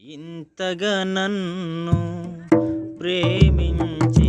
ఇంతగా నన్ను ప్రేమించి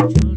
Thank you.